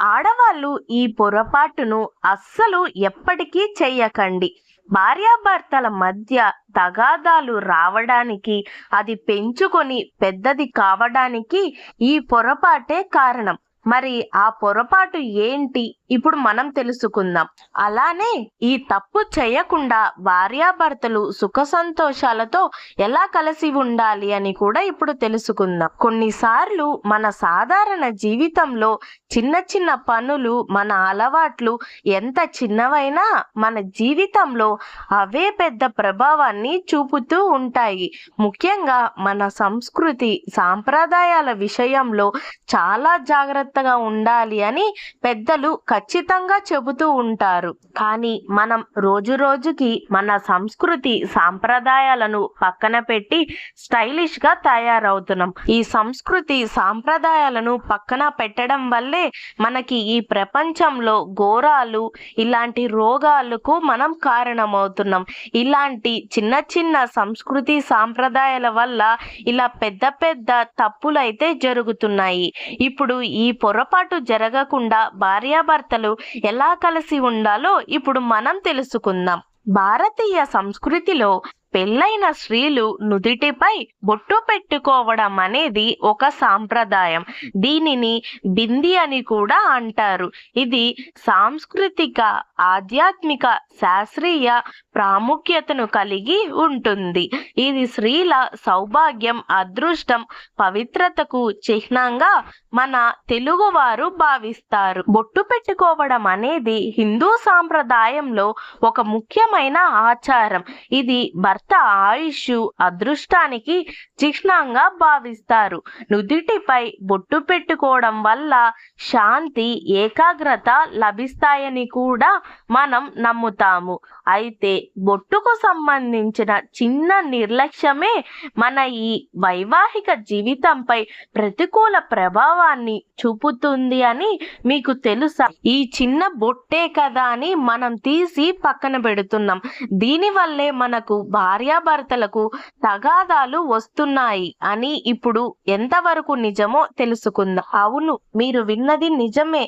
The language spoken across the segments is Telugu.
ఆడవాళ్ళు ఈ పొరపాటును అస్సలు ఎప్పటికీ చెయ్యకండి. భార్యాభర్తల మధ్య తగాదాలు రావడానికి అది పెంచుకొని పెద్దది కావడానికి ఈ పొరపాటే కారణం. మరి ఆ పొరపాటు ఏంటి? ఇప్పుడు మనం తెలుసుకుందాం. అలానే ఈ తప్పు చేయకుండా భార్యాభర్తలు సుఖ సంతోషాలతో ఎలా కలిసి ఉండాలి అని కూడా ఇప్పుడు తెలుసుకుందాం. కొన్నిసార్లు మన సాధారణ జీవితంలో చిన్న చిన్న పనులు మన అలవాట్లు ఎంత చిన్నవైనా మన జీవితంలో అవే పెద్ద ప్రభావాన్ని చూపుతూ ఉంటాయి. ముఖ్యంగా మన సంస్కృతి సాంప్రదాయాల విషయంలో చాలా జాగ్రత్తగా ఉండాలి అని పెద్దలు ఖచ్చితంగా చెబుతూ ఉంటారు. కానీ మనం రోజు రోజుకి మన సంస్కృతి సాంప్రదాయాలను పక్కన పెట్టి స్టైలిష్గా తయారవుతున్నాం. ఈ సంస్కృతి సాంప్రదాయాలను పక్కన పెట్టడం వల్లే మనకి ఈ ప్రపంచంలో ఘోరాలు ఇలాంటి రోగాలకు మనం కారణమవుతున్నాం. ఇలాంటి చిన్న చిన్న సంస్కృతి సాంప్రదాయాల వల్ల ఇలా పెద్ద పెద్ద తప్పులైతే జరుగుతున్నాయి. ఇప్పుడు ఈ పొరపాటు జరగకుండా భార్యాభర్త భార్యాభర్తలు ఎలా కలిసి ఉండాలో ఇప్పుడు మనం తెలుసుకుందాం. భారతీయ సంస్కృతిలో పెళ్ళైన స్త్రీలు నుదిటిపై బొట్టు పెట్టుకోవడం అనేది ఒక సాంప్రదాయం. దీనిని బింది అని కూడా అంటారు. ఇది సాంస్కృతిక ఆధ్యాత్మిక శాస్త్రీయ ప్రాముఖ్యతను కలిగి ఉంటుంది. ఇది స్త్రీల సౌభాగ్యం అదృష్టం పవిత్రతకు చిహ్నంగా మన తెలుగువారు భావిస్తారు. బొట్టు పెట్టుకోవడం అనేది హిందూ సాంప్రదాయంలో ఒక ముఖ్యమైన ఆచారం. ఇది భర్త ఆయుష్ అదృష్టానికి చిహ్నంగా భావిస్తారు. నుదిటిపై బొట్టు పెట్టుకోవడం వల్ల శాంతి ఏకాగ్రత లభిస్తాయని కూడా మనం నమ్ముతాము. అయితే బొట్టుకు సంబంధించిన చిన్న నిర్లక్ష్యమే మన ఈ వైవాహిక జీవితంపై ప్రతికూల ప్రభావాన్ని చూపుతుంది అని మీకు తెలుసా? ఈ చిన్న బొట్టే కదా అని మనం తీసి పక్కన పెడుతున్నాం. దీనివల్లే మనకు భార్యాభర్తలకు తగాదాలు వస్తున్నాయి అని ఇప్పుడు ఎంతవరకు నిజమో తెలుసుకుందాం. అవును మీరు విన్నది నిజమే.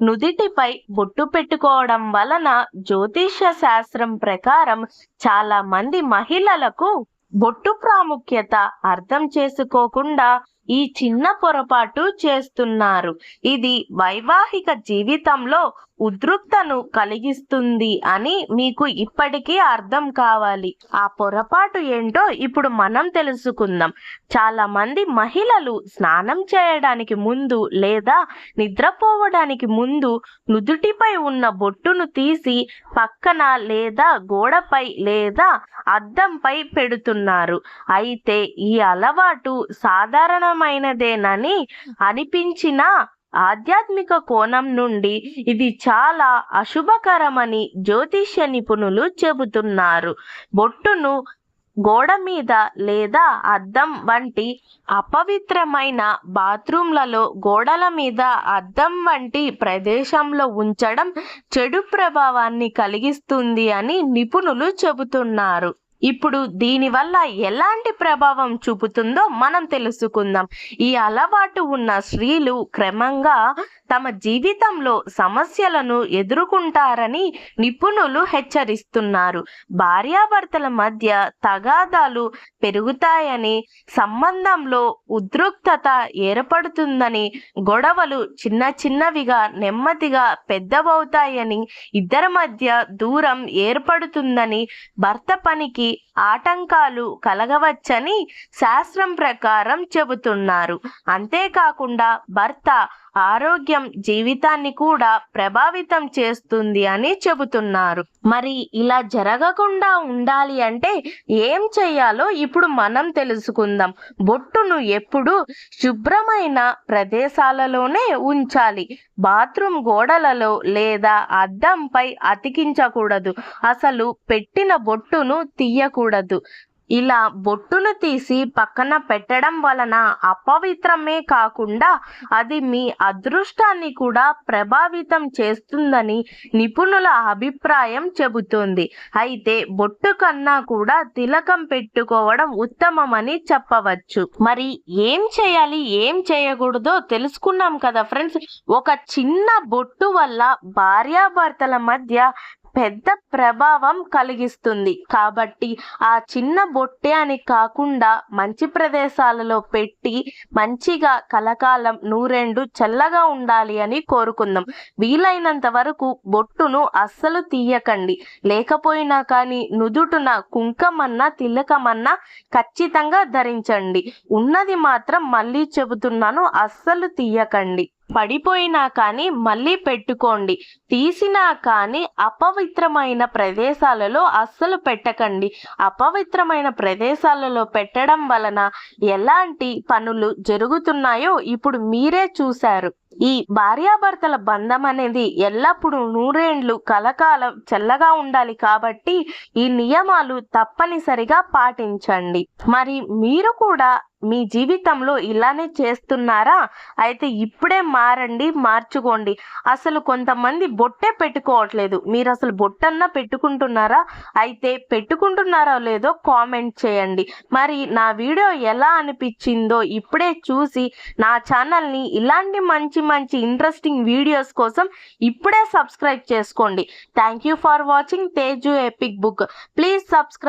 నుదిటిపై బొట్టు పెట్టుకోవడం వలన జ్యోతిష శాస్త్రం ప్రకారం చాలా మంది మహిళలకు బొట్టు ప్రాముఖ్యత అర్థం చేసుకోకుండా ఈ చిన్న పొరపాటు చేస్తున్నారు. ఇది వైవాహిక జీవితంలో ఉద్రిక్తను కలిగిస్తుంది అని మీకు ఇప్పటికీ అర్థం కావాలి. ఆ పొరపాటు ఏంటో ఇప్పుడు మనం తెలుసుకుందాం. చాలా మంది మహిళలు స్నానం చేయడానికి ముందు లేదా నిద్రపోవడానికి ముందు నుదుటిపై ఉన్న బొట్టును తీసి పక్కన లేదా గోడపై లేదా అద్దంపై పెడుతున్నారు. అయితే ఈ అలవాటు సాధారణ సాధారణమైనదేనని అనిపించినా ఆధ్యాత్మిక కోణం నుండి ఇది చాలా అశుభకరమని జ్యోతిష్య నిపుణులు చెబుతున్నారు. బొట్టును గోడ మీద లేదా అద్దం వంటి అపవిత్రమైన బాత్రూంలలో గోడల మీద అద్దం వంటి ప్రదేశంలో ఉంచడం చెడు ప్రభావాన్ని కలిగిస్తుంది అని నిపుణులు చెబుతున్నారు. ఇప్పుడు దీనివల్ల ఎలాంటి ప్రభావం చూపుతుందో మనం తెలుసుకుందాం. ఈ అలవాటు ఉన్న స్త్రీలు క్రమంగా తమ జీవితంలో సమస్యలను ఎదుర్కొంటారని నిపుణులు హెచ్చరిస్తున్నారు. భార్యాభర్తల మధ్య తగాదాలు పెరుగుతాయని సంబంధంలో ఉద్రిక్తత ఏర్పడుతుందని గొడవలు చిన్న చిన్నవిగా నెమ్మదిగా పెద్దవవుతాయని ఇద్దరి మధ్య దూరం ఏర్పడుతుందని భర్త పనికి ఆటంకాలు కలగవచ్చని శాస్త్రం ప్రకారం చెబుతున్నారు. అంతేకాకుండా భర్త ఆరోగ్యం జీవితాన్ని కూడా ప్రభావితం చేస్తుంది అని చెబుతున్నారు. మరి ఇలా జరగకుండా ఉండాలి అంటే ఏం చెయ్యాలో ఇప్పుడు మనం తెలుసుకుందాం. బొట్టును ఎప్పుడు శుభ్రమైన ప్రదేశాలలోనే ఉంచాలి. బాత్రూమ్ గోడలలో లేదా అద్దంపై అతికించకూడదు. అసలు పెట్టిన బొట్టును తీయకూడదు. ఇలా బొట్టును తీసి పక్కన పెట్టడం వలన అపవిత్రమే కాకుండా అది మీ అదృష్టాన్ని కూడా ప్రభావితం చేస్తుందని నిపుణుల అభిప్రాయం చెబుతుంది. అయితే బొట్టు కన్నా కూడా తిలకం పెట్టుకోవడం ఉత్తమమని చెప్పవచ్చు. మరి ఏం చేయాలి ఏం చేయకూడదో తెలుసుకున్నాం కదా ఫ్రెండ్స్. ఒక చిన్న బొట్టు వల్ల భార్యాభర్తల మధ్య పెద్ద ప్రభావం కలిగిస్తుంది. కాబట్టి ఆ చిన్న బొట్టే అని కాకుండా మంచి ప్రదేశాలలో పెట్టి మంచిగా కలకాలం నూరెండు చల్లగా ఉండాలి అని కోరుకుందాం. వీలైనంత వరకు బొట్టును అస్సలు తీయకండి. లేకపోయినా కానీ నుదుటున కుంకమన్నా తిలకమన్నా ఖచ్చితంగా ధరించండి. ఉన్నది మాత్రం మళ్ళీ చెబుతున్నాను అస్సలు తీయకండి. పడిపోయినా కానీ మళ్ళీ పెట్టుకోండి. తీసినా కానీ అపవిత్రమైన ప్రదేశాలలో అస్సలు పెట్టకండి. అపవిత్రమైన ప్రదేశాలలో పెట్టడం వలన ఎలాంటి పనులు జరుగుతున్నాయో ఇప్పుడు మీరే చూశారు. ఈ భార్యాభర్తల బంధం అనేది ఎల్లప్పుడూ నూరేండ్లు కలకాలం చల్లగా ఉండాలి కాబట్టి ఈ నియమాలు తప్పనిసరిగా పాటించండి. మరి మీరు కూడా మీ జీవితంలో ఇలానే చేస్తున్నారా? అయితే ఇప్పుడే మారండి మార్చుకోండి. అసలు కొంతమంది బొట్టే పెట్టుకోవట్లేదు. మీరు అసలు బొట్టన్నా పెట్టుకుంటున్నారా? అయితే పెట్టుకుంటున్నారో లేదో కామెంట్ చేయండి. మరి నా వీడియో ఎలా అనిపించిందో ఇప్పుడే చూసి నా ఛానల్ని ఇలాంటి మంచి మంచి ఇంట్రెస్టింగ్ వీడియోస్ కోసం ఇప్పుడే సబ్స్క్రైబ్ చేసుకోండి. Thank you for watching Teju epic book. Please subscribe